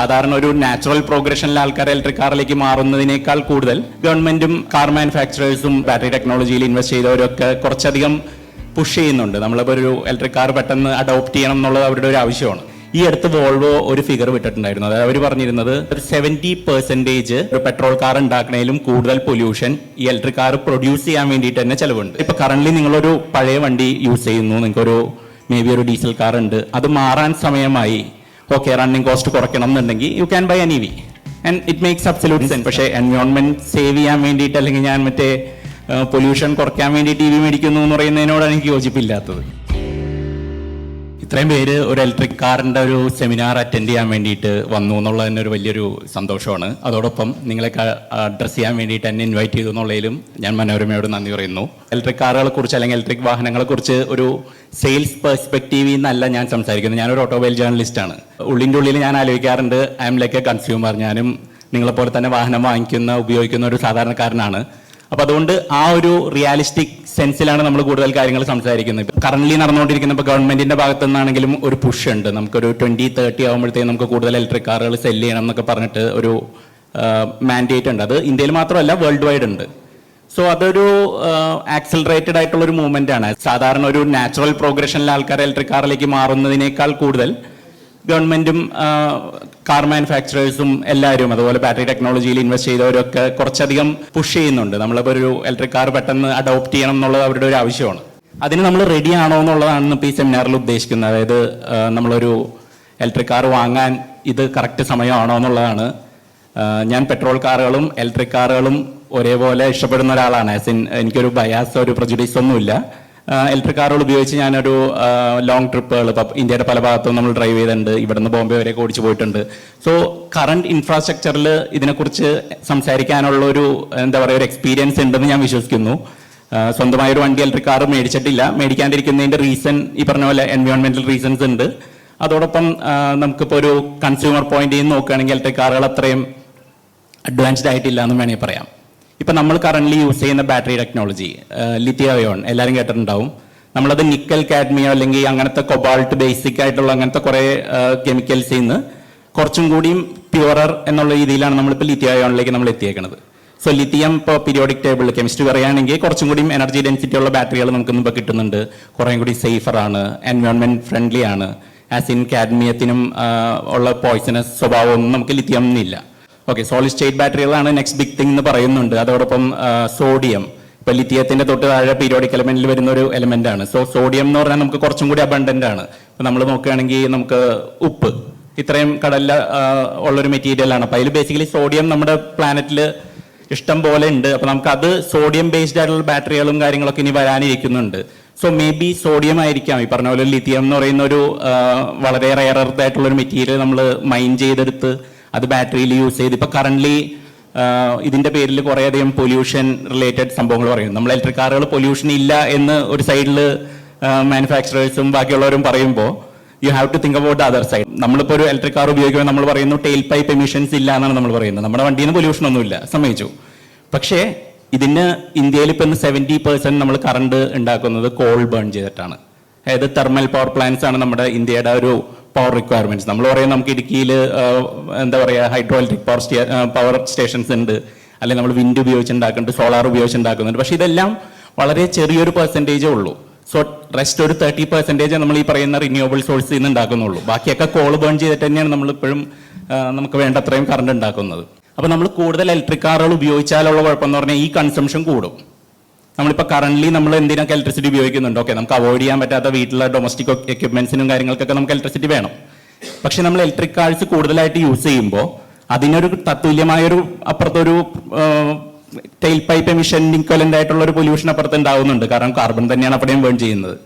സാധാരണ ഒരു നാച്ചുറൽ പ്രോഗ്രഷനിൽ ആൾക്കാർ ഇലക്ട്രിക് കാറിലേക്ക് മാറുന്നതിനേക്കാൾ കൂടുതൽ ഗവൺമെന്റും കാർ മാനുഫാക്ചറേഴ്സും ബാറ്ററി ടെക്നോളജിയിൽ ഇൻവെസ്റ്റ് ചെയ്തവരൊക്കെ കുറച്ചധികം പുഷ് ചെയ്യുന്നുണ്ട്. നമ്മളിപ്പോൾ ഒരു ഇലക്ട്രിക് കാർ പെട്ടെന്ന് അഡോപ്റ്റ് ചെയ്യണം എന്നുള്ളത് അവരുടെ ഒരു ആവശ്യമാണ്. ഈ അടുത്ത് വോൾവോ ഒരു ഫിഗർ വിട്ടിട്ടുണ്ടായിരുന്നു. അതായത് അവർ പറഞ്ഞിരുന്നത് ഒരു സെവന്റി പെർസെന്റേജ് ഒരു പെട്രോൾ കാർ ഉണ്ടാക്കണേലും കൂടുതൽ പൊല്യൂഷൻ ഈ ഇലക്ട്രിക് കാർ പ്രൊഡ്യൂസ് ചെയ്യാൻ വേണ്ടിയിട്ട് തന്നെ ചിലവുണ്ട്. ഇപ്പോൾ കറന്റ് നിങ്ങളൊരു പഴയ വണ്ടി യൂസ് ചെയ്യുന്നു. നിങ്ങൾക്കൊരു മേ ബി ഒരു ഡീസൽ കാർ ഉണ്ട്. അത് മാറാൻ സമയമായി ഓക്കെ റണ്ണിങ് കോസ്റ്റ് കുറയ്ക്കണം എന്നുണ്ടെങ്കിൽ you can buy an EV and it makes absolute sense പക്ഷേ എൻവയോൺമെന്റ് സേവ് ചെയ്യാൻ വേണ്ടിയിട്ട് അല്ലെങ്കിൽ ഞാൻ മറ്റേ പൊല്യൂഷൻ കുറയ്ക്കാൻ വേണ്ടി ടി വി മേടിക്കുന്നു എന്ന് പറയുന്നതിനോടാണ് എനിക്ക് യോജിപ്പില്ലാത്തത്. ഇത്രയും പേര് ഒരു ഇലക്ട്രിക് കാറിന്റെ ഒരു സെമിനാർ അറ്റൻഡ് ചെയ്യാൻ വേണ്ടിയിട്ട് വന്നു എന്നുള്ളത് തന്നെ ഒരു വലിയൊരു സന്തോഷമാണ്. അതോടൊപ്പം നിങ്ങളെ അഡ്രസ്സ് ചെയ്യാൻ വേണ്ടിയിട്ട് എന്നെ ഇൻവൈറ്റ് ചെയ്തു എന്നുള്ളതിലും ഞാൻ മനോരമയോട് നന്ദി പറയുന്നു. ഇലക്ട്രിക് കാറുകളെ കുറിച്ച് അല്ലെങ്കിൽ ഇലക്ട്രിക് വാഹനങ്ങളെ കുറിച്ച് ഒരു സെയിൽസ് പെർസ്പെക്റ്റീവിൽ നിന്നല്ല ഞാൻ സംസാരിക്കുന്നത്. ഞാനൊരു ഓട്ടോമൊബൈൽ ജേർണലിസ്റ്റ് ആണ്. ഉള്ളിന്റെ ഉള്ളിൽ ഞാൻ ആലോചിക്കാറുണ്ട് I'm like a consumer ഞാനും നിങ്ങളെപ്പോലെ തന്നെ വാഹനം വാങ്ങിക്കുന്ന ഉപയോഗിക്കുന്ന ഒരു സാധാരണക്കാരനാണ്. അപ്പൊ അതുകൊണ്ട് ആ ഒരു റിയാലിസ്റ്റിക് സെൻസിലാണ് നമ്മൾ കൂടുതൽ കാര്യങ്ങൾ സംസാരിക്കുന്നത്. കറന്റ് നടന്നുകൊണ്ടിരിക്കുന്ന ഇപ്പോൾ ഗവൺമെന്റിന്റെ ഭാഗത്തു നിന്നാണെങ്കിലും ഒരു പുഷ് ഉണ്ട്. നമുക്കൊരു ട്വന്റി തേർട്ടി ആകുമ്പോഴത്തേക്കും നമുക്ക് കൂടുതൽ ഇലക്ട്രിക് കാറുകൾ സെൽ ചെയ്യണം എന്നൊക്കെ പറഞ്ഞിട്ട് ഒരു മാൻഡേറ്റ് ഉണ്ട്. അത് ഇന്ത്യയിൽ മാത്രമല്ല വേൾഡ് വൈഡ് ഉണ്ട്. സോ അതൊരു ആക്സലറേറ്റഡ് ആയിട്ടുള്ള ഒരു മൂവ്മെന്റ് ആണ്. സാധാരണ ഒരു നാച്ചുറൽ പ്രോഗ്രഷനിൽ ആൾക്കാർ ഇലക്ട്രിക് കാറിലേക്ക് മാറുന്നതിനേക്കാൾ കൂടുതൽ ഗവൺമെന്റും കാർ മാനുഫാക്ചറേഴ്സും എല്ലാവരും അതുപോലെ ബാറ്ററി ടെക്നോളജിയിൽ ഇൻവെസ്റ്റ് ചെയ്തവരൊക്കെ കുറച്ചധികം പുഷ് ചെയ്യുന്നുണ്ട്. നമ്മളിപ്പോൾ ഒരു ഇലക്ട്രിക് കാർ പെട്ടെന്ന് അഡോപ്റ്റ് ചെയ്യണം എന്നുള്ളത് അവരുടെ ഒരു ആവശ്യമാണ്. അതിന് നമ്മൾ റെഡി ആണോ എന്നുള്ളതാണ് ഇപ്പോൾ ഈ സെമിനാറിൽ ഉദ്ദേശിക്കുന്നത്. അതായത് നമ്മളൊരു ഇലക്ട്രിക് കാർ വാങ്ങാൻ ഇത് കറക്റ്റ് സമയമാണോ എന്നുള്ളതാണ്. ഞാൻ പെട്രോൾ കാറുകളും ഇലക്ട്രിക് കാറുകളും ഒരേപോലെ ഇഷ്ടപ്പെടുന്ന ഒരാളാണ്. ആസ് ഇൻ എനിക്കൊരു ബയാസ് ഒരു പ്രജുഡീസ് ഒന്നുമില്ല. ഇലക്ട്രിക് കാറുകൾ ഉപയോഗിച്ച് ഞാനൊരു ലോങ് ട്രിപ്പുകൾ ഇപ്പം ഇന്ത്യയുടെ പല ഭാഗത്തും നമ്മൾ ഡ്രൈവ് ചെയ്തിട്ടുണ്ട്. ഇവിടുന്ന് ബോംബെ വരെ ഓടിച്ചു പോയിട്ടുണ്ട്. സോ കറണ്ട് ഇൻഫ്രാസ്ട്രക്ചറിൽ ഇതിനെക്കുറിച്ച് സംസാരിക്കാനുള്ള ഒരു എന്താ പറയുക ഒരു എക്സ്പീരിയൻസ് ഉണ്ടെന്ന് ഞാൻ വിശ്വസിക്കുന്നു. സ്വന്തമായ ഒരു വണ്ടി ഇലക്ട്രിക് കാർ മേടിച്ചിട്ടില്ല. മേടിക്കാണ്ടിരിക്കുന്നതിന്റെ റീസൺ ഈ പറഞ്ഞ പോലെ എൻവയോൺമെന്റൽ റീസൺസ് ഉണ്ട്. അതോടൊപ്പം നമുക്കിപ്പോൾ ഒരു കൺസ്യൂമർ പോയിന്റിൽ നിന്ന് നോക്കുകയാണെങ്കിൽ ഇലക്ട്രിക് കാറുകൾ അത്രയും അഡ്വാൻസ്ഡ് ആയിട്ടില്ല എന്ന് വേണമെങ്കിൽ പറയാം. ഇപ്പം നമ്മൾ കറന്റ് യൂസ് ചെയ്യുന്ന ബാറ്ററി ടെക്നോളജി ലിത്തിയ അയോൺ എല്ലാവരും കേട്ടിട്ടുണ്ടാവും. നമ്മളത് നിക്കൽ കാഡ്മിയോ അല്ലെങ്കിൽ അങ്ങനത്തെ കൊബാൾട്ട് ബേസിക് ആയിട്ടുള്ള അങ്ങനത്തെ കുറേ കെമിക്കൽസിൽ നിന്ന് കുറച്ചും കൂടിയും പ്യുവറർ എന്നുള്ള രീതിയിലാണ് നമ്മളിപ്പോൾ ലിത്തിയ അയോണിലേക്ക് നമ്മൾ എത്തിയേക്കുന്നത് സോ ലിത്തിയം ഇപ്പോൾ പീരിയോഡിക് ടേബിൾ കെമിസ്ട്രി പറയുകയാണെങ്കിൽ കുറച്ചും കൂടിയും എനർജി ഡെൻസിറ്റി ഉള്ള ബാറ്ററികൾ നമുക്ക് ഇപ്പോൾ കിട്ടുന്നുണ്ട്. കുറേ കൂടി സേഫർ ആണ് എൻവയോൺമെന്റ് ഫ്രണ്ട്ലി ആണ്. ആസ് ഇൻ കാഡ്മിയത്തിനും ഉള്ള പോയ്സണസ് സ്വഭാവമൊന്നും നമുക്ക് ലിത്തിയം ഇല്ല ഓക്കെ സോളിഡ് സ്റ്റേറ്റ് ബാറ്ററികളാണ് നെക്സ്റ്റ് ബിഗ് തിങ് എന്ന് പറയുന്നുണ്ട്. അതോടൊപ്പം സോഡിയം ഇപ്പൊ ലിത്തിയത്തിന്റെ തൊട്ട് താഴെ പീരിയോഡിക് എലമെന്റിൽ വരുന്ന ഒരു എലമെന്റ് ആണ്. സോ സോഡിയം എന്ന് പറഞ്ഞാൽ നമുക്ക് കുറച്ചും കൂടി അബണ്ടന്റ് ആണ്. ഇപ്പൊ നമ്മൾ നോക്കുകയാണെങ്കിൽ നമുക്ക് ഉപ്പ്. ഇത്രയും കടലിൽ ഉള്ളൊരു മെറ്റീരിയൽ ആണ്. അപ്പൊ അതിൽ ബേസിക്കലി സോഡിയം നമ്മുടെ പ്ലാനറ്റിൽ ഇഷ്ടം പോലെ ഉണ്ട്. അപ്പൊ നമുക്ക് അത് സോഡിയം ബേസ്ഡ് ആയിട്ടുള്ള ബാറ്ററികളും കാര്യങ്ങളൊക്കെ ഇനി വരാനിരിക്കുന്നുണ്ട്. സോ മേ ബി സോഡിയം ആയിരിക്കാം. ഈ പറഞ്ഞ പോലെ ലിത്തിയം എന്ന് പറയുന്ന ഒരു വളരെ റയർ ആയിട്ടുള്ള ഒരു മെറ്റീരിയൽ നമ്മൾ മൈൻ ചെയ്തെടുത്ത് അത് ബാറ്ററിയിൽ യൂസ് ചെയ്ത് ഇപ്പോൾ കറന്റ്ലി ഇതിന്റെ പേരിൽ കുറേയധികം പൊല്യൂഷൻ റിലേറ്റഡ് സംഭവങ്ങൾ പറയും നമ്മൾ ഇലക്ട്രിക് കാറുകൾ പൊല്യൂഷൻ ഇല്ല എന്ന് ഒരു സൈഡിൽ മാനുഫാക്ചറേഴ്സും ബാക്കിയുള്ളവരും പറയുമ്പോൾ you have to think about other side നമ്മളിപ്പോൾ ഒരു ഇലക്ട്രിക് കാർ ഉപയോഗിക്കുമ്പോൾ നമ്മൾ പറയുന്നു ടെയിൽ പൈപ്പ് എമിഷൻസ് ഇല്ല എന്നാണ് നമ്മൾ പറയുന്നത്. നമ്മുടെ വണ്ടിയിൽ നിന്ന് പൊല്യൂഷൻ ഒന്നുമില്ല. സമ്മതിച്ചു. പക്ഷേ ഇതിന് ഇന്ത്യയിൽ ഇപ്പം സെവന്റി പെർസെന്റ് നമ്മൾ കറണ്ട് ഉണ്ടാക്കുന്നത് കോൾ ബേൺ ചെയ്തിട്ടാണ്. അതായത് തെർമൽ പവർ പ്ലാന്റ്സ് ആണ് നമ്മുടെ ഇന്ത്യയുടെ ഒരു പവർ റിക്വയർമെന്റ്സ് നമ്മൾ പറയും നമുക്ക് ഇടുക്കിയിൽ എന്താ പറയുക hydro electric power power stations ഉണ്ട്. അല്ലെങ്കിൽ നമ്മൾ വിൻഡ് ഉപയോഗിച്ച് ഉണ്ടാക്കുന്നുണ്ട് സോളാർ ഉപയോഗിച്ച് ഉണ്ടാക്കുന്നുണ്ട് പക്ഷേ ഇതെല്ലാം വളരെ ചെറിയൊരു പെർസെന്റേജേ ഉള്ളൂ. സോ റെസ്റ്റ് ഒരു തേർട്ടി പെർസെന്റേജ് നമ്മൾ ഈ പറയുന്ന റിന്യൂവബിൾ സോഴ്സിൽ നിന്ന് ഉണ്ടാക്കുന്നുള്ളൂ ബാക്കിയൊക്കെ കോൾ ബേൺ ചെയ്തിട്ട് തന്നെയാണ് നമ്മൾ ഇപ്പോഴും നമുക്ക് വേണ്ടത്രയും കറണ്ട് ഉണ്ടാക്കുന്നത് അപ്പോൾ നമ്മൾ കൂടുതൽ ഇലക്ട്രിക് കാറുകൾ ഉപയോഗിച്ചാലുള്ള കുഴപ്പം എന്ന് പറഞ്ഞാൽ ഈ കൺസംഷൻ കൂടും. നമ്മളിപ്പോൾ കറന്റ് നമ്മൾ എന്തിനൊക്കെ ഇലക്ട്രിസിറ്റി ഉപയോഗിക്കുന്നുണ്ട്? ഓക്കെ നമുക്ക് അവോയ്ഡ് ചെയ്യാൻ പറ്റാത്ത വീട്ടിലെ ഡൊമസ്റ്റിക് എക്യുപ്മെന്റ്സിനും കാര്യങ്ങൾക്കൊക്കെ നമുക്ക് ഇലക്ട്രിസിറ്റി വേണം. പക്ഷെ നമ്മൾ ഇലക്ട്രിക് കാഴ്ച കൂടുതലായിട്ട് യൂസ് ചെയ്യുമ്പോൾ അതിനൊരു തത്തുല്യമായൊരു അപ്പുറത്തൊരു ടെയിൽ പൈപ്പ് എമിഷൻ ഇക്വലന്റ് ആയിട്ടുള്ള ഒരു പൊല്യൂഷൻ അപ്പുറത്ത് ഉണ്ടാവുന്നുണ്ട്. കാരണം കാർബൺ തന്നെയാണ് അവിടെയും വേൺ ചെയ്യുന്നത്.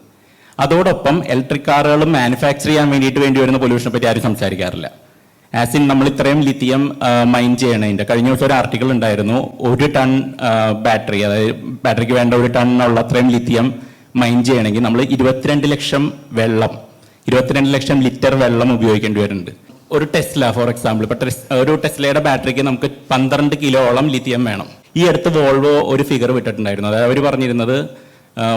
അതോടൊപ്പം ഇലക്ട്രിക് കാറുകൾ മാനുഫാക്ചർ ചെയ്യാൻ വേണ്ടിയിട്ട് വേണ്ടി വരുന്ന പൊല്യൂഷനെ പറ്റി ആരും സംസാരിക്കാറില്ല. ആസ് ഇൻ നമ്മൾ ഇത്രയും ലിത്തിയം മൈൻ ചെയ്യണതിന്റെ കഴിഞ്ഞ ദിവസം ഒരു ആർട്ടിക്കിൾ ഉണ്ടായിരുന്നു. ഒരു ടൺ ബാറ്ററി അതായത് ബാറ്ററിക്ക് വേണ്ട ഒരു ടൺ ഉള്ള അത്രയും ലിത്തിയം മൈൻ ചെയ്യണമെങ്കിൽ നമ്മൾ ഇരുപത്തിരണ്ട് ലക്ഷം വെള്ളം ഇരുപത്തിരണ്ട് ലക്ഷം ലിറ്റർ വെള്ളം ഉപയോഗിക്കേണ്ടി വരുന്നുണ്ട്. ഒരു ടെസ്ല ഫോർ എക്സാമ്പിൾ ഇപ്പൊ ടെസ്- ഒരു ടെസ്ലയുടെ ബാറ്ററിക്ക് നമുക്ക് പന്ത്രണ്ട് കിലോളം ലിത്തിയം വേണം. ഈ അടുത്ത് വോൾവോ ഒരു ഫിഗർ വിട്ടിട്ടുണ്ടായിരുന്നു. അതായത് അവർ പറഞ്ഞിരുന്നത്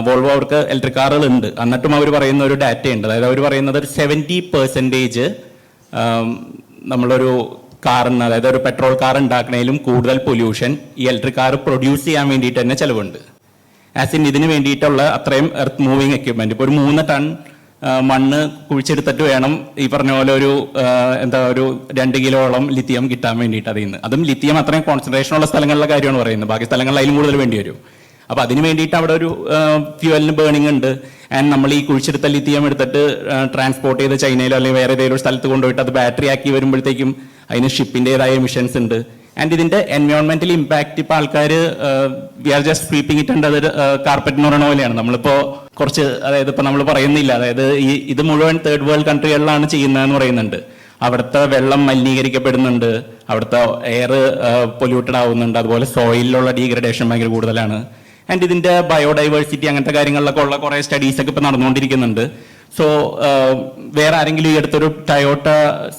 വോൾവോ അവർക്ക് ഇലക്ട്രിക് കാറുകൾ ഉണ്ട്. എന്നിട്ടും അവർ പറയുന്ന ഒരു ഡാറ്റ ഉണ്ട്. അതായത് അവർ പറയുന്നത് ഒരു സെവന്റി പെർസെന്റേജ് നമ്മളൊരു കാറിന് അതായത് ഒരു പെട്രോൾ കാർ ഉണ്ടാക്കണേലും കൂടുതൽ പൊല്യൂഷൻ ഈ ഇലക്ട്രിക് കാർ പ്രൊഡ്യൂസ് ചെയ്യാൻ വേണ്ടിയിട്ട് തന്നെ ചിലവുണ്ട്. ആസ് ഇൻ ഇതിന് വേണ്ടിയിട്ടുള്ള അത്രയും എർത്ത് മൂവിങ് എക്യുപ്മെന്റ് ഇപ്പോൾ ഒരു മൂന്ന് ടൺ മണ്ണ് കുഴിച്ചെടുത്തിട്ട് വേണം ഈ പറഞ്ഞ പോലെ ഒരു എന്താ ഒരു രണ്ട് കിലോളം ലിത്തിയം കിട്ടാൻ വേണ്ടിയിട്ട് അതിൽ നിന്ന് അതും ലിത്തിയം അത്രയും കോൺസെൻട്രേഷൻ ഉള്ള സ്ഥലങ്ങളിലെ കാര്യമാണ് പറയുന്നത്. ബാക്കി സ്ഥലങ്ങളിൽ അതിലും കൂടുതൽ വേണ്ടി വരും. അപ്പോൾ അതിന് വേണ്ടിയിട്ട് അവിടെ ഒരു ഫ്യൂവലിന് ബേണിംഗ് ഉണ്ട്. ആൻഡ് നമ്മൾ ഈ കുഴിച്ചെടുത്ത ലിത്തിയം എടുത്തിട്ട് ട്രാൻസ്പോർട്ട് ചെയ്ത് ചൈനയിലോ അല്ലെങ്കിൽ വേറെ ഏതെങ്കിലും സ്ഥലത്ത് കൊണ്ടുപോയിട്ട് അത് ബാറ്ററി ആക്കി വരുമ്പോഴത്തേക്കും അതിന് ഷിപ്പിന്റെതായ മിഷൻസ് ഉണ്ട്. ആൻഡ് ഇതിന്റെ എൻവയോൺമെന്റൽ ഇമ്പാക്റ്റ് ഇപ്പോൾ ആൾക്കാർ we are just sweeping it അതൊരു കാർപ്പറ്റ് എന്ന് പറയുന്ന പോലെയാണ്. നമ്മളിപ്പോൾ കുറച്ച് അതായത് ഇപ്പോൾ നമ്മൾ പറയുന്നില്ല. അതായത് ഈ ഇത് മുഴുവൻ തേർഡ് വേൾഡ് കൺട്രികളിലാണ് ചെയ്യുന്നതെന്ന് പറയുന്നുണ്ട്. അവിടുത്തെ വെള്ളം മലിനീകരിക്കപ്പെടുന്നുണ്ട്. അവിടുത്തെ എയർ പൊല്യൂട്ടഡ് ആവുന്നുണ്ട്. അതുപോലെ സോയിലിലുള്ള ഡീഗ്രഡേഷൻ ഭയങ്കര കൂടുതലാണ്. ആൻഡ് ഇതിന്റെ ബയോഡൈവേഴ്സിറ്റി അങ്ങനത്തെ കാര്യങ്ങളിലൊക്കെ ഉള്ള കുറേ സ്റ്റഡീസ് ഒക്കെ ഇപ്പൊ നടന്നുകൊണ്ടിരിക്കുന്നുണ്ട്. സോ വേറെ ആരെങ്കിലും ഈ അടുത്തൊരു ടയോട്ട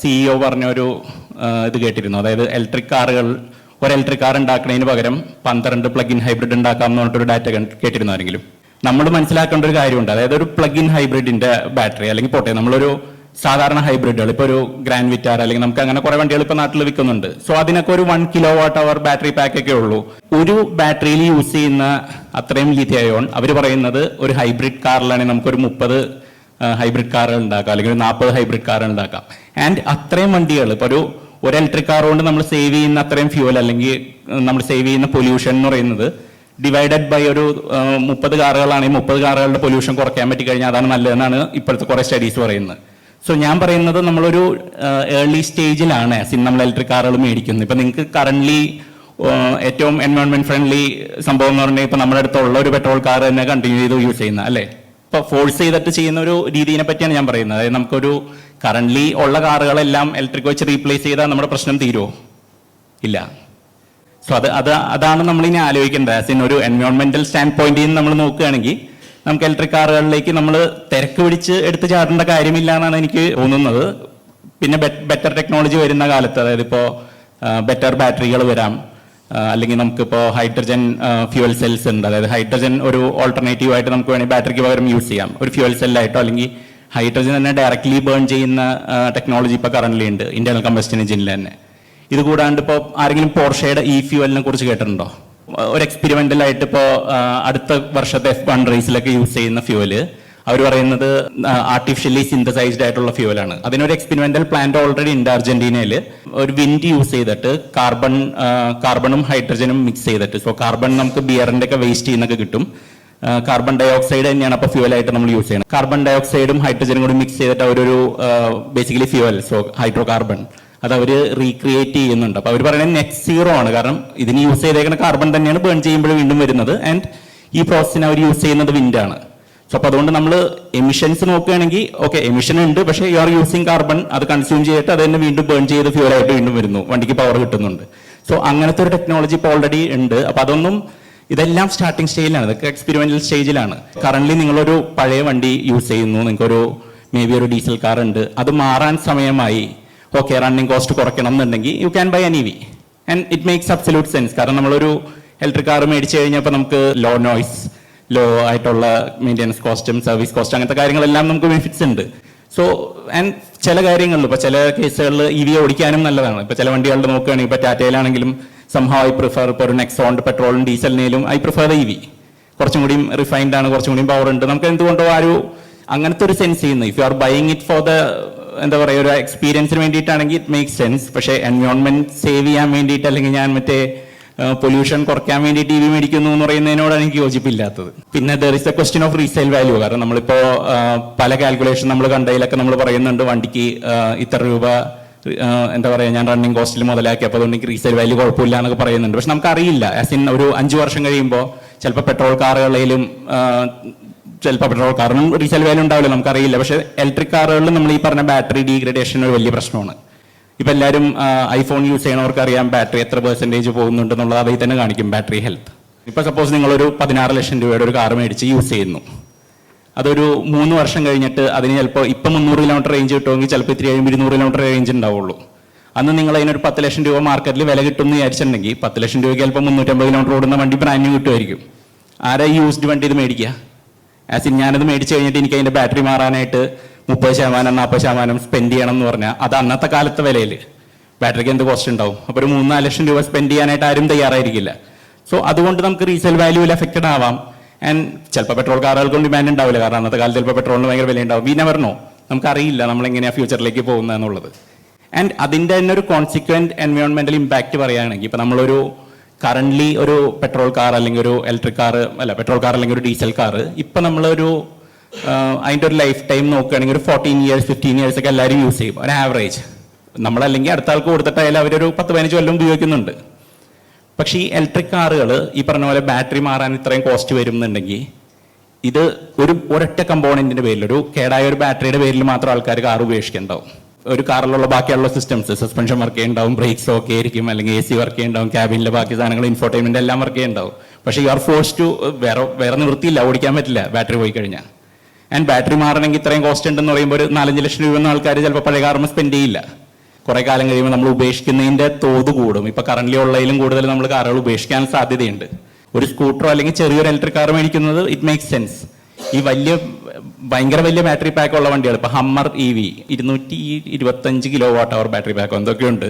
സിഇഒ പറഞ്ഞ ഒരു ഇത് കേട്ടിരുന്നു? അതായത് ഇലക്ട്രിക് കാറുകൾ ഒരു ഇലക്ട്രിക് കാർ ഉണ്ടാക്കുന്നതിന് പകരം പന്ത്രണ്ട് പ്ലഗ് ഇൻ ഹൈബ്രിഡ് ഉണ്ടാക്കാം എന്ന് പറഞ്ഞിട്ടൊരു ഡാറ്റ കേട്ടിരുന്നു ആരെങ്കിലും? നമ്മൾ മനസ്സിലാക്കേണ്ട ഒരു കാര്യമുണ്ട്. അതായത് ഒരു പ്ലഗ് ഇൻ ഹൈബ്രിഡിന്റെ ബാറ്ററി അല്ലെങ്കിൽ പോട്ടെ നമ്മളൊരു സാധാരണ ഹൈബ്രിഡുകൾ ഇപ്പോൾ ഒരു ഗ്രാൻഡ് വിറ്റാർ അല്ലെങ്കിൽ നമുക്ക് അങ്ങനെ കുറേ വണ്ടികൾ ഇപ്പോൾ നാട്ടിൽ വിൽക്കുന്നുണ്ട്. സോ അതിനൊക്കെ ഒരു one kilowatt hour battery pack ഒക്കെ ഉള്ളൂ. ഒരു ബാറ്ററിയിൽ യൂസ് ചെയ്യുന്ന അത്രയും ലിഥിയയോൺ അവർ പറയുന്നത് ഒരു ഹൈബ്രിഡ് കാറിലാണെങ്കിൽ നമുക്കൊരു മുപ്പത് ഹൈബ്രിഡ് കാറുകൾ ഉണ്ടാക്കാം. അല്ലെങ്കിൽ ഒരു നാൽപ്പത് ഹൈബ്രിഡ് കാറുകൾ ഉണ്ടാക്കാം. ആൻഡ് അത്രയും വണ്ടികൾ ഇപ്പോൾ ഒരു ഒരു ഇലക്ട്രിക് കാർ കൊണ്ട് നമ്മൾ സേവ് ചെയ്യുന്ന അത്രയും ഫ്യൂവൽ അല്ലെങ്കിൽ നമ്മൾ സേവ് ചെയ്യുന്ന പൊല്യൂഷൻ എന്ന് പറയുന്നത് ഡിവൈഡഡ് ബൈ ഒരു മുപ്പത് കാറുകളാണെങ്കിൽ മുപ്പത് കാറുകളുടെ പൊല്യൂഷൻ കുറയ്ക്കാൻ പറ്റി കഴിഞ്ഞാൽ അതാണ് നല്ലതെന്നാണ് ഇപ്പോഴത്തെ കുറേ സ്റ്റഡീസ് പറയുന്നത്. സോ ഞാൻ പറയുന്നത് നമ്മളൊരു ഏർലി സ്റ്റേജിലാണ് സിം നമ്മൾ ഇലക്ട്രിക് കാറുകൾ മേടിക്കുന്നത്. ഇപ്പം നിങ്ങൾക്ക് കറന്റ് ഏറ്റവും എൻവയോൺമെന്റ് ഫ്രണ്ട്ലി സംഭവം എന്ന് പറഞ്ഞാൽ ഇപ്പം നമ്മുടെ അടുത്തുള്ള ഒരു പെട്രോൾ കാർ തന്നെ കണ്ടിന്യൂ ചെയ്ത് യൂസ് ചെയ്യുന്ന അല്ലേ? ഇപ്പൊ ഫോഴ്സ് ചെയ്തിട്ട് ചെയ്യുന്ന ഒരു രീതിയെ പറ്റിയാണ് ഞാൻ പറയുന്നത്. അതായത് നമുക്കൊരു കറന്റ്ലി ഉള്ള കാറുകളെല്ലാം ഇലക്ട്രിക് വെച്ച് റീപ്ലേസ് ചെയ്താൽ നമ്മുടെ പ്രശ്നം തീരുമോ ഇല്ല. സോ അത് അത് അതാണ് നമ്മളിനി ആലോചിക്കേണ്ടത്. ആസ് ഇൻ ഒരു എൻവയോൺമെന്റൽ സ്റ്റാൻഡ് പോയിന്റിൽ നിന്ന് നമ്മൾ നോക്കുകയാണെങ്കിൽ നമുക്ക് ഇലക്ട്രിക് കാറുകളിലേക്ക് നമ്മൾ തിരക്ക് പിടിച്ച് എടുത്ത് ചാടേണ്ട കാര്യമില്ല എന്നാണ് എനിക്ക് തോന്നുന്നത്. പിന്നെ ബെറ്റർ ടെക്നോളജി വരുന്ന കാലത്ത് അതായത് ഇപ്പോൾ ബെറ്റർ ബാറ്ററികൾ വരാം. അല്ലെങ്കിൽ നമുക്കിപ്പോൾ ഹൈഡ്രജൻ ഫ്യൂവൽ സെൽസ് ഉണ്ട്. അതായത് ഹൈഡ്രജൻ ഒരു ഓൾട്ടർനേറ്റീവ് ആയിട്ട് നമുക്ക് വേണമെങ്കിൽ ബാറ്ററിക്ക് പകരം യൂസ് ചെയ്യാം. ഒരു ഫ്യൂവൽ സെല്ലായിട്ടോ അല്ലെങ്കിൽ ഹൈഡ്രജൻ തന്നെ ഡയറക്ട്ലി ബേൺ ചെയ്യുന്ന ടെക്നോളജി ഇപ്പോൾ കറന്റ് ഉണ്ട്. ഇന്റേണൽ കമ്പസ്റ്റൻ എഞ്ചിനിൽ തന്നെ. ഇത് കൂടാണ്ട് ഇപ്പോൾ ആരെങ്കിലും പോർഷയുടെ ഇ ഫ്യൂവലിനെ കുറിച്ച് കേട്ടിട്ടുണ്ടോ? ഒരു എക്സ്പെരിമെന്റലായിട്ട് ഇപ്പോൾ അടുത്ത വർഷത്തെ എഫ് വൺ റേസിലൊക്കെ യൂസ് ചെയ്യുന്ന ഫ്യൂവൽ അവർ പറയുന്നത് ആർട്ടിഫിഷ്യലി സിന്തസൈസ്ഡ് ആയിട്ടുള്ള ഫ്യൂവലാണ് അതിനൊരു എക്സ്പെരിമെന്റൽ പ്ലാന്റ് ഓൾറെഡി ഉണ്ട് അർജന്റീനയിൽ ഒരു വിൻഡ് യൂസ് ചെയ്തിട്ട് കാർബൺ കാർബണും ഹൈഡ്രജനും മിക്സ് ചെയ്തിട്ട്. സോ കാർബൺ നമുക്ക് ബിയറിന്റെ ഒക്കെ വേസ്റ്റ് ചെയ്യുന്നൊക്കെ കിട്ടും. കാർബൺ ഡൈ ഓക്സൈഡ് തന്നെയാണ് അപ്പോൾ ഫ്യൂവലായിട്ട് നമ്മൾ യൂസ് ചെയ്യുന്നത് കാർബൺ ഡൈ ഓക്സൈഡും ഹൈഡ്രജനും കൂടി മിക്സ് ചെയ്തിട്ട് അവരൊരു basically fuel so hydrocarbon അത് അവർ റീക്രിയേറ്റ് ചെയ്യുന്നുണ്ട്. അപ്പോൾ അവർ പറയുന്നത് നെറ്റ് സീറോ ആണ്. കാരണം ഇതിന് യൂസ് ചെയ്തേക്കുന്ന കാർബൺ തന്നെയാണ് ബേൺ ചെയ്യുമ്പോൾ വീണ്ടും വരുന്നത്. ആൻഡ് ഈ പ്രോസസ്സിന് അവർ യൂസ് ചെയ്യുന്നത് വിൻഡാണ് സോ അപ്പോൾ അതുകൊണ്ട് നമ്മൾ എമിഷൻസ് നോക്കുകയാണെങ്കിൽ ഓക്കെ എമിഷൻ ഉണ്ട് പക്ഷേ യു ആർ യൂസിങ് കാർബൺ അത് കൺസ്യൂം ചെയ്തിട്ട് അത് തന്നെ വീണ്ടും ബേൺ ചെയ്ത് ഫ്യൂലായിട്ട് വീണ്ടും വരുന്നു. വണ്ടിക്ക് പവർ കിട്ടുന്നുണ്ട്. സോ അങ്ങനത്തെ ഒരു ടെക്നോളജി ഇപ്പോൾ ഓൾറെഡി ഉണ്ട്. അപ്പോൾ അതൊന്നും ഇതെല്ലാം സ്റ്റാർട്ടിംഗ് സ്റ്റേജിലാണ് ഇതൊക്കെ എക്സ്പെരിമെന്റൽ സ്റ്റേജിലാണ് കറന്റ് നിങ്ങളൊരു പഴയ വണ്ടി യൂസ് ചെയ്യുന്നു. നിങ്ങൾക്കൊരു മേ ബി ഒരു ഡീസൽ കാർ ഉണ്ട്. അത് മാറാൻ സമയമായി. ഓക്കെ റണ്ണിങ് കോസ്റ്റ് കുറയ്ക്കണം എന്നുണ്ടെങ്കിൽ you can buy any EV and it makes absolute sense കാരണം നമ്മളൊരു ഇലക്ട്രിക് കാർ മേടിച്ചു കഴിഞ്ഞപ്പോൾ നമുക്ക് ലോ നോയ്സ് ലോ ആയിട്ടുള്ള മെയിന്റെനൻസ് കോസ്റ്റും സർവീസ് കോസ്റ്റ് അങ്ങനത്തെ കാര്യങ്ങളെല്ലാം നമുക്ക് ബെനിഫിറ്റ്സ് ഉണ്ട്. സോ ആൻഡ് ചില കാര്യങ്ങളിൽ ഇപ്പോൾ ചില കേസുകളിൽ ഇ വി ഓടിക്കാനും നല്ലതാണ്. ഇപ്പോൾ ചില വണ്ടികളുടെ നോക്കുകയാണെങ്കിൽ ഇപ്പോൾ ടാറ്റയിലാണെങ്കിലും സംഭവം ഐ പ്രിഫർ ഇപ്പോൾ ഒരു നെക്സോൺ പെട്രോളും ഡീസലിനേലും I prefer the E V കുറച്ചും കൂടിയും റിഫൈൻഡ് ആണ് കുറച്ചും കൂടിയും പവർ ഉണ്ട്. നമുക്ക് എന്തുകൊണ്ടോ ആ ഒരു അങ്ങനത്തെ ഒരു സെൻസ് ചെയ്യുന്നു. If you are buying it for the എന്താ പറയുക ഒരു എക്സ്പീരിയൻസിന് വേണ്ടിയിട്ടാണെങ്കിൽ ഇറ്റ് മേക്ക് സെൻസ് പക്ഷേ എൻവയോൺമെന്റ് സേവ് ചെയ്യാൻ വേണ്ടിയിട്ട് അല്ലെങ്കിൽ ഞാൻ മറ്റേ പൊല്യൂഷൻ കുറയ്ക്കാൻ വേണ്ടി ടി വി മേടിക്കുന്നു എന്ന് പറയുന്നതിനോടാണ് എനിക്ക് യോജിപ്പില്ലാത്തത്. പിന്നെ there is a question of resale value കാരണം നമ്മളിപ്പോ പല കാൽക്കുലേഷൻ നമ്മൾ കണ്ടതിലൊക്കെ നമ്മൾ പറയുന്നുണ്ട് വണ്ടിക്ക് ഇത്ര രൂപ എന്താ പറയുക ഞാൻ റണ്ണിങ് കോസ്റ്റിൽ മുതലാക്കി. അപ്പോൾ അതുകൊണ്ട് എനിക്ക് റീസെയിൽ വാല്യൂ കുഴപ്പമില്ല എന്നൊക്കെ പറയുന്നുണ്ട്. പക്ഷെ നമുക്കറിയില്ല. ആസ് ഇൻ ഒരു അഞ്ച് വർഷം കഴിയുമ്പോൾ ചിലപ്പോൾ പെട്രോൾ കാറുകളിലും ചിലപ്പോൾ പെട്രോൾ കാറിനും റീസെയിൽ വാല്യൂ ഉണ്ടാവില്ല നമുക്കറിയില്ല. പക്ഷേ ഇലക്ട്രിക് കാറുകളിൽ നമ്മൾ ഈ പറഞ്ഞ ബാറ്ററി ഡീഗ്രഡേഷൻ ഒരു വലിയ പ്രശ്നമാണ്. ഇപ്പം എല്ലാവരും ഐഫോൺ യൂസ് ചെയ്യണവർക്ക് അറിയാം ബാറ്ററി എത്ര പെർസെന്റേജ് പോകുന്നുണ്ട് എന്നുള്ളത് അതിൽ തന്നെ കാണിക്കും ബാറ്ററി ഹെൽത്ത് ഇപ്പോൾ സപ്പോസ് നിങ്ങളൊരു പതിനാറ് ലക്ഷം രൂപയുടെ ഒരു കാർ മേടിച്ച് യൂസ് ചെയ്യുന്നു. അതൊരു മൂന്ന് വർഷം കഴിഞ്ഞിട്ട് അതിന് ചിലപ്പോൾ ഇപ്പം മുന്നൂറ് കിലോമീറ്റർ റേഞ്ച് കിട്ടുമെങ്കിൽ ചിലപ്പോൾ ഇത്തിരി കഴിയുമ്പോൾ ഇരുന്നൂറ് കിലോമീറ്റർ റേഞ്ച് ഉണ്ടാവുള്ളൂ. അന്ന് നിങ്ങൾ അതിനൊരു പത്ത് ലക്ഷം രൂപ മാർക്കറ്റിൽ വില കിട്ടുമെന്ന് വിചാരിച്ചിട്ടുണ്ടെങ്കിൽ പത്ത് ലക്ഷം രൂപയ്ക്ക് ചിലപ്പോൾ മുന്നൂറ്റമ്പത് കിലോമീറ്റർ ഓടുന്ന വണ്ടി ബ്രാൻഡ് കിട്ടുമായിരിക്കും. ആരാ യൂസ്ഡ് വണ്ടി ഇത് മേടിക്കുക? ആസ് ഇൻ ഞാനത് മേടിച്ചു കഴിഞ്ഞിട്ട് എനിക്ക് അതിന്റെ ബാറ്ററി മാറാനായിട്ട് മുപ്പത് ശതമാനം നാൽപ്പത് ശതമാനം സ്പെൻഡ് ചെയ്യണം എന്ന് പറഞ്ഞാൽ അത് അന്നത്തെ കാലത്തെ വിലയിൽ ബാറ്ററിക്ക് എന്ത് കോസ്റ്റ് ഉണ്ടാവും? അപ്പോൾ ഒരു മൂന്ന് നാല് ലക്ഷം രൂപ സ്പെൻഡ് ചെയ്യാനായിട്ട് ആരും തയ്യാറായിരിക്കില്ല. സോ അതുകൊണ്ട് നമുക്ക് റീസെയിൽ വാല്യൂവിൽ എഫക്റ്റഡ് ആവാം. ആൻഡ് ചിലപ്പോൾ പെട്രോൾ കാറുകൾക്കും ഡിമാൻഡ് ഉണ്ടാവില്ല. കാരണം അന്നത്തെ കാലത്ത് ചിലപ്പോൾ പെട്രോളിന് ഭയങ്കര വില ഉണ്ടാവും. വി നെവർ നമുക്കറിയില്ല നമ്മൾ എങ്ങനെയാണ് ഫ്യൂച്ചറിലേക്ക് പോകുന്നത് എന്നുള്ളത് ആൻഡ് അതിന്റെ തന്നെ ഒരു കോൺസിക്വന്റ് എൻവയോൺമെന്റൽ ഇമ്പാക്റ്റ് പറയുകയാണെങ്കിൽ ഇപ്പോൾ നമ്മളൊരു കറന്റ്ലി ഒരു പെട്രോൾ കാർ അല്ലെങ്കിൽ ഒരു ഇലക്ട്രിക് കാർ അല്ല പെട്രോൾ കാർ അല്ലെങ്കിൽ ഒരു ഡീസൽ കാർ ഇപ്പം നമ്മളൊരു അതിന്റെ ഒരു ലൈഫ് ടൈം നോക്കുകയാണെങ്കിൽ ഒരു ഫോർട്ടീൻ ഇയേഴ്സ് ഫിഫ്റ്റീൻ ഇയേഴ്സ് ഒക്കെ എല്ലാവരും യൂസ് ചെയ്യും ഒരു ആവറേജ് നമ്മളല്ലെങ്കിൽ അടുത്ത ആൾക്ക് കൊടുത്തിട്ടായാലും അവരൊരു പത്ത് പതിനഞ്ച് കൊല്ലം ഉപയോഗിക്കുന്നുണ്ട്. പക്ഷേ ഈ ഇലക്ട്രിക് കാറുകൾ ഈ പറഞ്ഞ പോലെ ബാറ്ററി മാറാൻ ഇത്രയും കോസ്റ്റ് വരുന്നുണ്ടെങ്കിൽ ഇത് ഒരു ഒരൊറ്റ കമ്പോണന്റിന്റെ പേരിൽ ഒരു കേടായ ഒരു ബാറ്ററിയുടെ പേരിൽ മാത്രം ആൾക്കാർ കാർ ഉപേക്ഷിക്കുന്നുണ്ടാവും ഒരു കാറിലുള്ള ബാക്കിയുള്ള സിസ്റ്റംസ് സസ്പെൻഷൻ വർക്ക് ചെയ്യുന്നുണ്ടാവും ബ്രേക്സ് ഓക്കെ ആയിരിക്കും അല്ലെങ്കിൽ എ സി വർക്ക് ചെയ്യുന്നുണ്ടാവും ക്യാബിനിലെ ബാക്കി സാധനങ്ങൾ ഇൻഫോർടൈൻമെന്റ് എല്ലാം വർക്ക് ചെയ്യുന്നുണ്ടാവും പക്ഷേ യു ആർ ഫോഴ്സ് ടു വേറെ വേറെ നിവൃത്തിയില്ല ഓടിക്കാൻ പറ്റില്ല ബാറ്ററി പോയി കഴിഞ്ഞാൽ. ആൻഡ് ബാറ്ററി മാറണമെങ്കിൽ ഇത്രയും കോസ്റ്റ് ഉണ്ടെന്ന് പറയുമ്പോൾ ഒരു നാലഞ്ച് ലക്ഷം രൂപ എന്ന ആൾക്കാർ ചിലപ്പോൾ പഴയ കാറുമ്പോൾ സ്പെൻഡ് ചെയ്യില്ല. കുറേ കാലം കഴിയുമ്പോൾ നമ്മൾ ഉപേക്ഷിക്കുന്നതിന്റെ തോത് കൂടും. ഇപ്പോൾ കറണ്ട്ലി ഉള്ളതിലും കൂടുതൽ നമ്മൾ കാറുകൾ ഉപേക്ഷിക്കാൻ സാധ്യതയുണ്ട്. ഒരു സ്കൂട്ടറോ അല്ലെങ്കിൽ ചെറിയൊരു ഇലക്ട്രിക് കാർ മേടിക്കുന്നത് ഇറ്റ് മേക്സ് സെൻസ് ഈ വലിയ ഭയങ്കര വലിയ ബാറ്ററി പാക്ക് ഉള്ള വണ്ടിയാണ് ഇപ്പം ഹമ്മർ ഇ വി ഇരുന്നൂറ്റി ഇരുപത്തഞ്ച് kilo watt hour battery pack എന്തൊക്കെയുണ്ട്.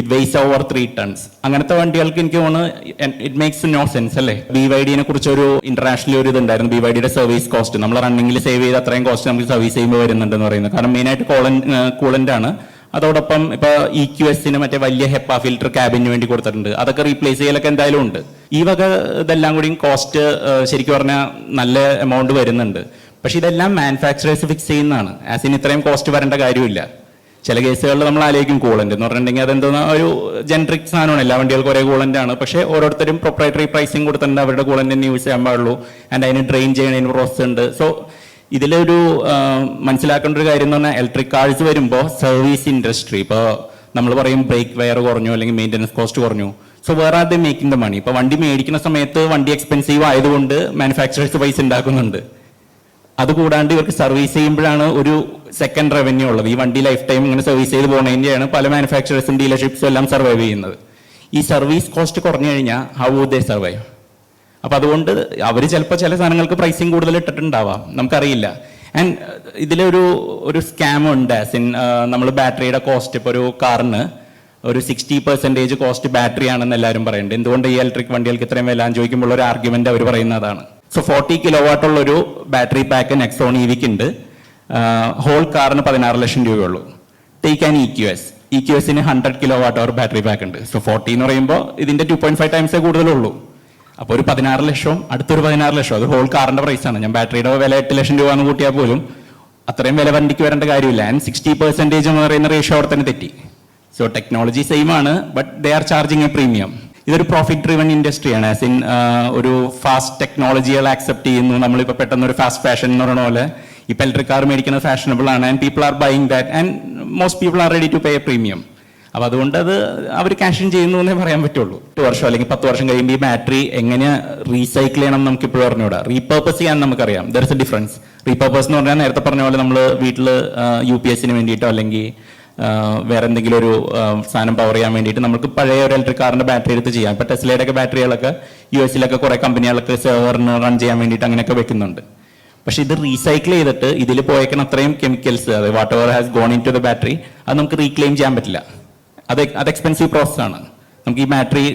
It weighs over three tons അങ്ങനത്തെ വണ്ടികൾക്ക് എനിക്ക് തോന്നുന്നു ഇറ്റ് മേക്സ് നോ സെൻസ് അല്ലേ? ബി വൈ ഡിനെ കുറിച്ച് ഒരു ഇന്റർനാഷണൽ ഒരു ഇതുണ്ടായിരുന്നു. ബി വൈ ഡിയുടെ സർവീസ് കോസ്റ്റ് നമ്മൾ റണ്ണിങ്ങിൽ സേവ് ചെയ്ത് അത്രയും കോസ്റ്റ് നമുക്ക് സർവീസ് ചെയ്യുമ്പോൾ വരുന്നുണ്ടെന്ന് പറയുന്നത് കാരണം മെയിനായിട്ട് കോളൻ കൂളന്റ് ആണ്. അതോടൊപ്പം ഇപ്പൊ ഇ ക്യു എസിന് മറ്റേ വലിയ ഹെപ്പ ഫിൽറ്റർ ക്യാബിന് വേണ്ടി കൊടുത്തിട്ടുണ്ട്. അതൊക്കെ റീപ്ലേസ് ചെയ്യലൊക്കെ എന്തായാലും ഉണ്ട്. ഈ വക ഇതെല്ലാം കൂടി കോസ്റ്റ് ശരിക്കും പറഞ്ഞാൽ നല്ല എമൗണ്ട് വരുന്നുണ്ട്. പക്ഷെ ഇതെല്ലാം മാനുഫാക്ചറേഴ്സ് ഫിക്സ് ചെയ്യുന്നതാണ്. ആസ് ഇൻ ഇത്രയും കോസ്റ്റ് വരേണ്ട കാര്യമില്ല. ചില കേസുകളിൽ നമ്മൾ ആലോചിക്കും കൂളന്റ് എന്ന് പറഞ്ഞിട്ടുണ്ടെങ്കിൽ അതെന്താ ഒരു ജനറിക് സാധനമാണ്. എല്ലാ വണ്ടികൾക്കും ഒരേ കൂളന്റ് ആണ്. പക്ഷേ ഓരോരുത്തരും പ്രൊപ്പറേറ്ററി പ്രൈസിങ് കൊടുത്തിട്ടുണ്ട്. അവരുടെ കൂളന്റ് തന്നെ യൂസ് ചെയ്യാൻ പാടുള്ളൂ. ആൻഡ് അതിന് ഡ്രെയിൻ ചെയ്യുന്നതിന് പ്രോസസ് ഉണ്ട്. സോ ഇതിലൊരു മനസ്സിലാക്കേണ്ട ഒരു കാര്യം എന്ന് പറഞ്ഞാൽ ഇലക്ട്രിക് കാഴ്സ് വരുമ്പോൾ സർവീസ് ഇൻഡസ്ട്രി ഇപ്പോൾ നമ്മൾ പറയും ബ്രേക്ക് വയർ കുറഞ്ഞു അല്ലെങ്കിൽ മെയിന്റനൻസ് കോസ്റ്റ് കുറഞ്ഞു. സോ വേറെ are the making the money ഇപ്പോൾ വണ്ടി മേടിക്കുന്ന സമയത്ത് വണ്ടി എക്സ്പെൻസീവ് ആയതുകൊണ്ട് മാനുഫാക്ചറേഴ്സ് പൈസ ഉണ്ടാക്കുന്നുണ്ട്. അതുകൂടാണ്ട് ഇവർക്ക് സർവീസ് ചെയ്യുമ്പോഴാണ് ഒരു സെക്കൻഡ് റവന്യൂ ഉള്ളത്. ഈ വണ്ടി ലൈഫ് ടൈം ഇങ്ങനെ സർവീസ് ചെയ്ത് പോകുന്നതിന്റെയാണ് പല മാനുഫാക്ചറേഴ്സും ഡീലർഷിപ്സും എല്ലാം സർവൈവ് ചെയ്യുന്നത്. ഈ സർവീസ് കോസ്റ്റ് കുറഞ്ഞു കഴിഞ്ഞാൽ ഹൗ ദേ സർവൈവ് അപ്പോൾ അതുകൊണ്ട് അവർ ചിലപ്പോൾ ചില സാധനങ്ങൾക്ക് പ്രൈസിങ് കൂടുതൽ ഇട്ടിട്ടുണ്ടാവാം. നമുക്കറിയില്ല. ആൻഡ് ഇതിലൊരു ഒരു സ്കാം ഉണ്ട്. ആസ് ഇൻ നമ്മൾ ബാറ്ററിയുടെ കോസ്റ്റ് ഇപ്പോൾ ഒരു കാറിന് ഒരു സിക്സ്റ്റി പെർസെന്റേജ് കോസ്റ്റ് ബാറ്ററി ആണെന്ന് എല്ലാവരും പറയുന്നുണ്ട്. എന്തുകൊണ്ട് ഈ ഇലക്ട്രിക് വണ്ടികൾക്ക് ഇത്രയും വില? ചോദിക്കുമ്പോൾ ഒരു ആർഗ്യുമെന്റ് അവർ പറയുന്നതാണ്. സോ ഫോർട്ടി കിലോ വാട്ടുള്ള ഒരു ബാറ്ററി പാക്ക് നെക്സോൺ ഇ വിക്ക് ഉണ്ട്. ഹോൾ കാറിന് പതിനാറ് ലക്ഷം രൂപയുള്ളൂ. Take an E Q S E Q എസിന് hundred kilo watt hour battery pack ഉണ്ട്. സോ ഫോർട്ടി എന്ന് പറയുമ്പോൾ ഇതിന്റെ ടു പോയിന്റ് ഫൈവ് ടൈംസേ കൂടുതലുള്ളൂ. അപ്പോൾ ഒരു പതിനാറ് ലക്ഷവും അടുത്തൊരു പതിനാറ് ലക്ഷം അത് ഹോൾ കാറിന്റെ പ്രൈസാണ് ഞാൻ ബാറ്ററിയുടെ വില എട്ട് ലക്ഷം രൂപ എന്ന് കൂട്ടിയാൽ പോലും അത്രയും വില വണ്ടിക്ക് വരേണ്ട കാര്യമില്ല. ആൻഡ് സിക്സ്റ്റി പെർസെന്റേജ് എന്ന് പറയുന്ന റേഷ്യോ അവിടെ തന്നെ തെറ്റി. സോ ടെക്നോളജി സെയിം ആണ് but they are charging a premium ഇതൊരു പ്രോഫിറ്റ് ഡ്രിവൺ ഇൻഡസ്ട്രിയാണ് ആസ് ഇൻ ഒരു ഫാസ്റ്റ് ടെക്നോളജികൾ ആക്സെപ്റ്റ് ചെയ്യുന്നു. നമ്മളിപ്പോൾ പെട്ടെന്ന് ഒരു ഫാസ്റ്റ് ഫാഷൻ എന്ന് പറയുന്ന പോലെ ഇപ്പം ഇലക്ട്രിക് കാർ മേടിക്കുന്നത് ഫാഷനബിൾ ആണ് and people are buying that and most people are ready to pay a premium അപ്പോൾ അതുകൊണ്ട് അത് അവർ ക്യാഷ് ഇൻ ചെയ്യുന്നു എന്നേ പറയാൻ പറ്റുള്ളൂ. എട്ട് വർഷം അല്ലെങ്കിൽ പത്ത് വർഷം കഴിയുമ്പോൾ ഈ ബാറ്ററി എങ്ങനെ റീസൈക്കിൾ ചെയ്യണം നമുക്ക് ഇപ്പോഴും അറിഞ്ഞുകൂടാ റീപർപ്പസ് ചെയ്യാൻ നമുക്കറിയാം. There is a difference repurpose എന്ന് പറഞ്ഞാൽ നേരത്തെ പറഞ്ഞ പോലെ നമ്മൾ വീട്ടിൽ യു പി എസിന് വേണ്ടിയിട്ടോ അല്ലെങ്കിൽ വേറെ എന്തെങ്കിലും ഒരു സാധനം പവർ ചെയ്യാൻ വേണ്ടിയിട്ട് നമുക്ക് പഴയ ഒരു ഇലക്ട്രിക് കാറിന്റെ ബാറ്ററി എടുത്ത് ചെയ്യാം. ഇപ്പൊ ടെസ്ലയുടെ ഒക്കെ ബാറ്ററികളൊക്കെ യു എസിലൊക്കെ കുറെ കമ്പനികളൊക്കെ സെർവറിന് റൺ ചെയ്യാൻ വേണ്ടിയിട്ട് അങ്ങനെയൊക്കെ വെക്കുന്നുണ്ട്. പക്ഷെ ഇത് റീസൈക്കിൾ ചെയ്തിട്ട് ഇതിൽ പോയേക്കുന്ന അത്രയും കെമിക്കൽസ് അതായത് whatever has gone into the battery അത് നമുക്ക് റീക്ലെയിം ചെയ്യാൻ പറ്റില്ല. അത് അത് എക്സ്പെൻസീവ് പ്രോസസ്സാണ് നമുക്ക് ഈ ബാറ്ററി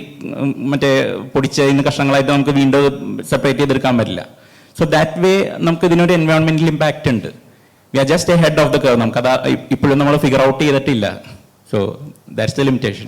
മറ്റേ പൊടിച്ചതിന് കഷ്ണങ്ങളായിട്ട് നമുക്ക് വീണ്ടും സെപ്പറേറ്റ് ചെയ്തെടുക്കാൻ പറ്റില്ല. സോ ദാറ്റ് വേ നമുക്ക് ഇതിനൊരു എൻവയോൺമെന്റൽ ഇമ്പാക്റ്റ് ഉണ്ട്. We are just ahead of the curve നമുക്ക് അത് ഇപ്പോഴും നമ്മൾ ഫിഗർ ഔട്ട് ചെയ്തിട്ടില്ല. So that's the limitation